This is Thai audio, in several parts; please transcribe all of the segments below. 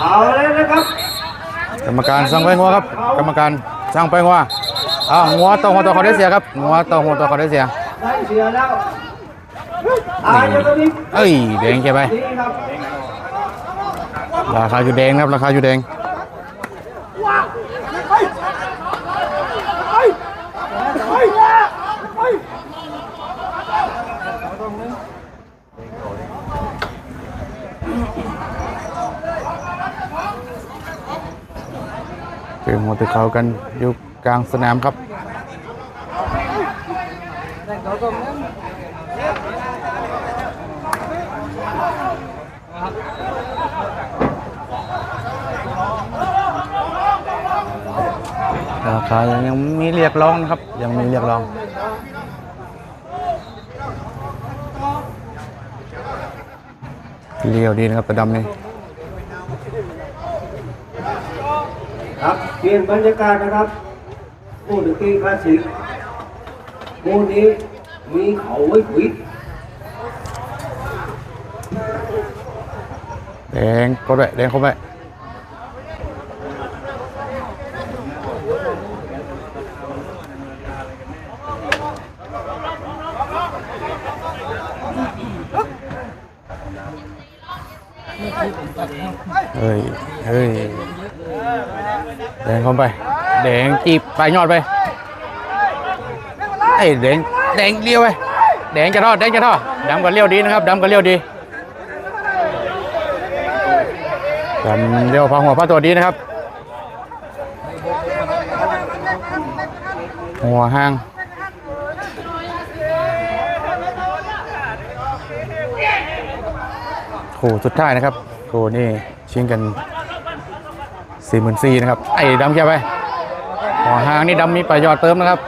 เอาเลยนะครับกรรมการสั่งไปงัวครับ กรรมการสั่งไปงัวอ้าวงัวต่อหัวต่อเขาได้เสียครับงัวต่อหัวต่อเขาได้เสียได้เสียแล้วอายุตอนนี้เอ้ยแดงแค่ไปดีครับราคาอยู่แดงนะครับราคาอยู่แดง เป็นหัวตะเขากันอยู่กลางสนามครับราคายังยังมีเรียกร้องนะครับ ยังมีเรียกร้องเลี้ยวดีนะครับตะดำนี่ ครับ เปลี่ยนบรรยากาศนะครับผู้ดึกกี้คลาสสิกคู่นี้มีเขาไว้ขวิดแดงก็ได้แดงเข้าไปเฮ้ย เฮ้ย แดงเข้าไป แดงจีบไปยอดไปไอ้แดงแดงเลี้ยวไปแดงจะทอดแดงจะทอดดำกับเลี้ยวดีนะครับดำกับเลี้ยวดีดำเลี้ยวพาหัวพาตัวดีนะครับ หัวห้างคู่สุดท้ายนะครับคู่นี่ชิงกัน สี่หมื่นสี่นะครับ ไอ้ดำแค่ไปหัวหางนี่ดำมีประยชน์เติมนะครับ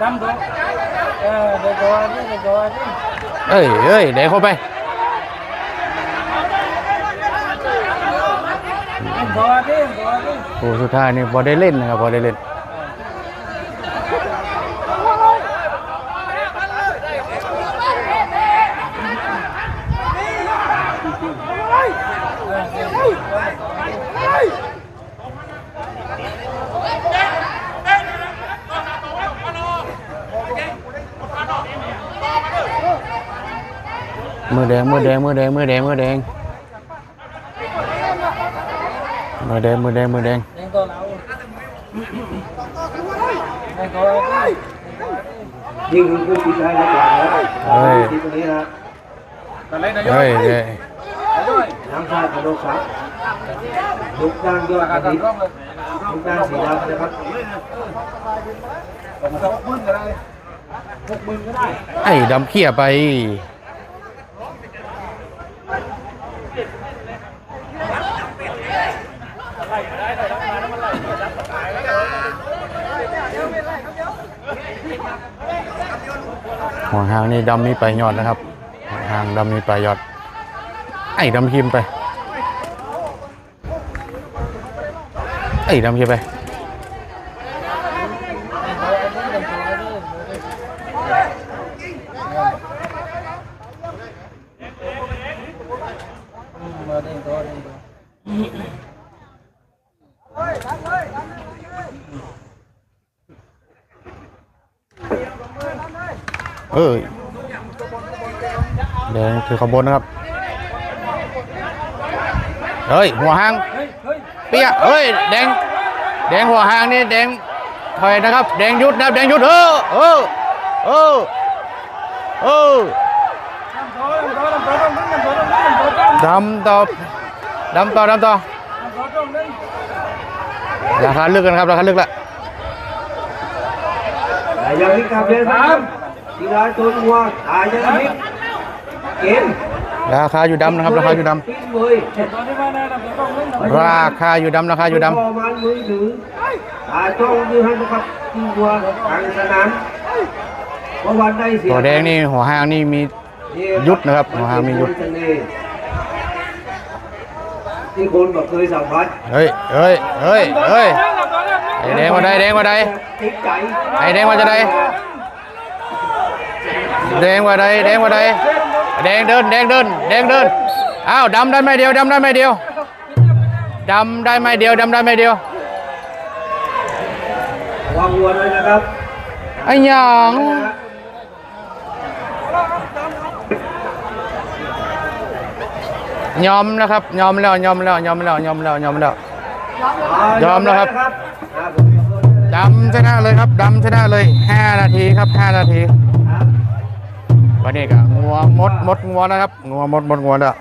Đâm được. Ờ, để gọi đi, để gọi đi. เอ้ยเอ้ยเดี๋ยวเข้าไป Gọi đi, gọi đi. คู่สุดท้ายนี่พอได้เล่นนะครับพอได้เล่น มือแดงมือแดงมือแดงมือแดงมือแดงมือแดงมือแดงมือแดง Đừng có nào. Để gọi đi. นี่คือผู้ที่ได้รับรางวัลเฮ้ยที่ตรงนี้นะเฮ้ยเฮ้ยทางซ้ายกระโดดครับลูกด้านยอดกระดิ่งลูกด้านสีดำนะครับหกหมื่นก็ได้ไอ้ดำเขี่ยไป หัวหางนี่ดำมีไปยอดนะครับหัวหางดำมีไปยอด ไอ้ดำพิมไป ไอ้ดำพิมไป เอ้ยแดงถือขบวนนะครับ เฮ้ย หัวหาง เปียเฮ้ย แดง แดงหัวหางนี่แดงถอยนะครับ แดงหยุดนะแดงหยุดเออเออเออเออดำต่อดำต่อดำต่อราคาลึกกันครับราคาลึกละแต่ยังมีการเดินครับ กีฬาตัววัวตายยังมีเกมราคาอยู่ดำนะครับ ราคาอยู่ดปิ้งเลย Gọi đi ba này, làm thôi, trong đi. ำราคาอยู่ดำราคาอยู่ดพอมันมือถือตาจ้องยืนให้นะครับที่วัวกลางสนามเพราะวันได้เสีำยตัวแดงนี่หัวหางนี่มียุทธนะครับหัวหางมียุทธที่คนบอกเคยสัมผัสเฮ้ยเฮ้ยเฮ้ยเฮ้ย Làm thôi, làm thôi. แดงมาได้แดงมาได้ติดใจไอ้แดงมาจะได้ แดงมาได้แดงมาได้แดงเดิน แดงเดิน แดงเดิน อ้าวดำได้ไม่เดียวดำได้ไม่เดียวดำได้ไม่เดียวดำได้ไม่เดียววางวัวเลยนะครับไอ้หยองยอมนะครับยอมแล้วยอมแล้วยอมแล้วยอมแล้วยอมแล้วยอมแล้วครับอ่าผมดำชนะเลยครับดำชนะเลย 5 นาทีครับ 5 นาทีครับ วันนี้ก็งัวมดมดงัวนะครับงัวมดมดงัวแล้ว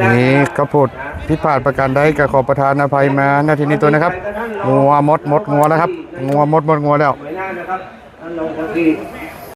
นะนี่ก็พูดพิพาทประการใดก็ขอประธานอภัยมานาที่นี้ตัวนะครับงัวมดมดงัวแล้วครับงัวมดมดงัวแล้ว